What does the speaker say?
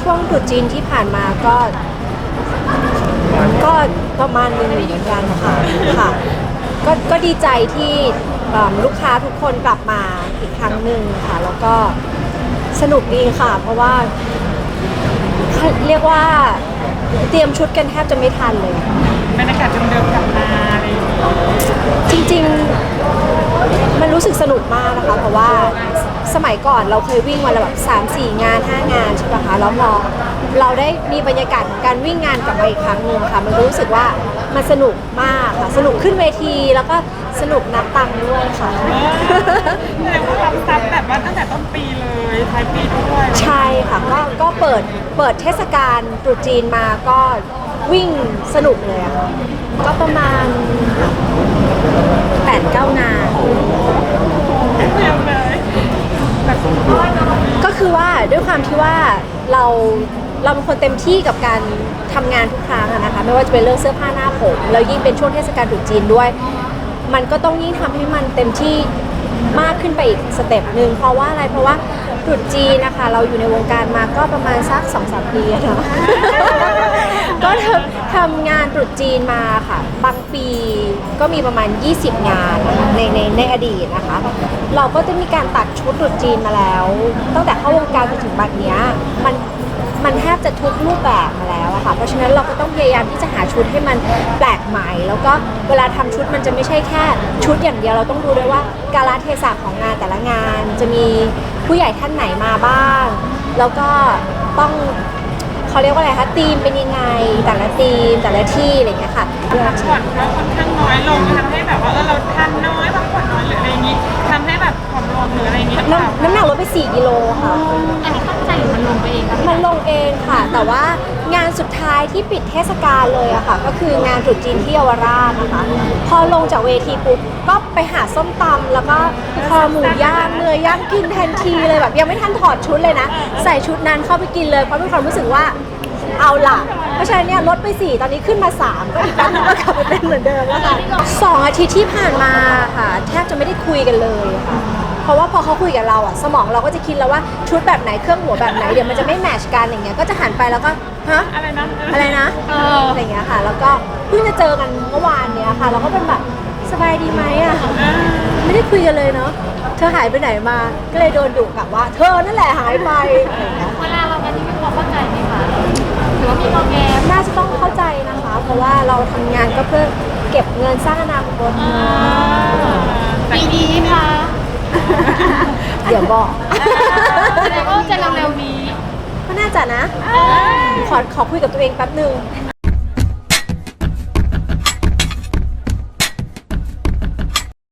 ช่วงตรุษจีนที่ผ่านมาก็ก็ประมาณหนึงเหมือนกันค่ะค่ะก็ก็ดีใจที่เอิ่มลูกค้าทุกคนกลับมาอีกครั้งหนึ่งค่ะ แล้วก็สนุกดีค่ะ เพราะว่าเรียกว่าเตรียมชุดกันแทบจะไม่ทันเลย บรรยากาศเดิมๆกลับมาอะไรอย่างเงี้ยจริงๆ มันรู้สึกสนุกมากนะคะ เพราะว่า สมัยก่อนเราเคยวิ่งวันละแบบ3 4 งาน 5 งานใช่ปะคะแล้วพอเราได้มีบรรยากาศของการวิ่งงานกลับมาอีกครั้งหนึ่งค่ะ มันก็รู้สึกว่ามันสนุกมากค่ะ สนุกขึ้นเวทีแล้วก็สนุกนับตังค์ด้วยค่ะ แสดงว่ารับทรัพย์แบบว่าตั้งแต่ต้นปีเลยท้ายปีด้วยใช่ค่ะก็ก็เปิดเปิดเทศกาลตรุษจีนมาก็วิ่งสนุกเลยอะค่ะก็ประมาณ8 9งาน เต็มเลยแบบ ก็ คือว่าด้วยความที่ว่าเราเราเป็นคนเต็มที่กับการทำงานทุกครั้งอะนะคะ ไม่ว่าจะเป็นเรื่องเสื้อผ้าหน้าผมแล้วยิ่งเป็นช่วงเทศกาลตรุษจีนด้วย มันก็ต้องยิ่งทำให้มันเต็มที่มากขึ้นไปอีกสเต็ปหนึ่งเพราะว่าอะไรเพราะว่า ตรุษจีนนะคะ เราอยู่ในวงการมาก็ประมาณสักสองสามปีอะเนาะ ก็ทำทำงานตรุษจีนมาค่ะ บางปีก็มีประมาณ 20 งานนะคะในในในอดีตนะคะ เราก็จะมีการตัดชุดตรุษจีนมาแล้ว ตั้งแต่เข้าวงการจนถึงบัดเนี้ยมัน มันแทบจะทุกรูปแบบมาแล้วอะค่ะเพราะฉะนั้นเราก็ต้องพยายามที่จะหาชุดให้มันแปลกใหม่ แล้วก็เวลาทำชุดมันจะไม่ใช่แค่ ชุดอย่างเดียวเราต้องดูด้วยว่ากาลเทศะของงานแต่ละงาน จะมีผู้ใหญ่ท่านไหนมาบ้าง แล้วก็ต้องเขาเรียกว่าอะไรคะธีมเป็นยังไง แต่ละธีมแต่ละที่อะไรอย่างเงี้ยค่ะพักผ่อนก็ค่อนข้างน้อยลงทำให้แบบว่าเออเราทานน้อยพักผ่อนน้อยหรืออะไรอย่างงี้ทำให้แบบผอมลงหรืออะไรอย่างงี้หรือเปล่าน้ำน้ำหนักลดไป 4 กิโลค่ะอันนี้ตั้ง ใจหรือมันลงไปเองคะมันลงเองค่ะ แต่ว่างานสุดท้ายที่ปิดเทศกาลเลยอะค่ะ ก็คืองานตรุษจีนที่เยาวราชนะคะ พอลงจากเวทีปุ๊บก็ไปหาส้มตำแล้วก็คอหมูย่างเนื้อย่างกินทันทีเลยแบบยังไม่ทันถอดชุดเลยนะ ใส่ชุดนั้นเข้าไปกินเลยเพราะมีความรู้สึกว่าเอาล่ะ เพราะฉะนั้นเนี่ยลดไป 4 ตอนนี้ขึ้นมา 3 ก็อีกแป๊บนึงก็กลับไปเป็นเหมือนเดิมแล้วค่ะสองอาทิตย์ที่ผ่านมาค่ะ แทบจะไม่ได้คุยกันเลยค่ะ เพราะว่าพอเขาคุยกับเราอะสมองเราก็จะคิดแล้วว่าชุดแบบไหนเครื่องหัวแบบไหนเดี๋ยวมันจะไม่แมทชกันอย่างเงี้ยก็จะหันไปแล้วก็ฮะอะไรนะอะไรนะเอออะไรอย่างเงี้ยค่ะ แล้วก็เพิ่งจะเจอกันเมื่อวานเนี้ยค่ะเราก็เป็นแบบสบายดีไหมอะไม่ได้คุยกันเลยเนาะเธอหายไปไหนมาก็เลยโดนดุกลับว่าเธอนั่นแหละหายไปอะไรอย่างเงี้ย เวลาเรากันที่พี่บัวเข้าใจไหมคะหรือว่ามีโปรแกรมน่าจะต้องเข้าใจนะคะ เพราะว่าเราทำงานก็เพื่อเก็บเงินสร้างอนาคตปีนี้คะ เดี๋ยวบอก แสดงว่าจะเร็วๆนี้ก็น่าจะนะ ขอขอคุยกับตัวเองแป๊บหนึ่ง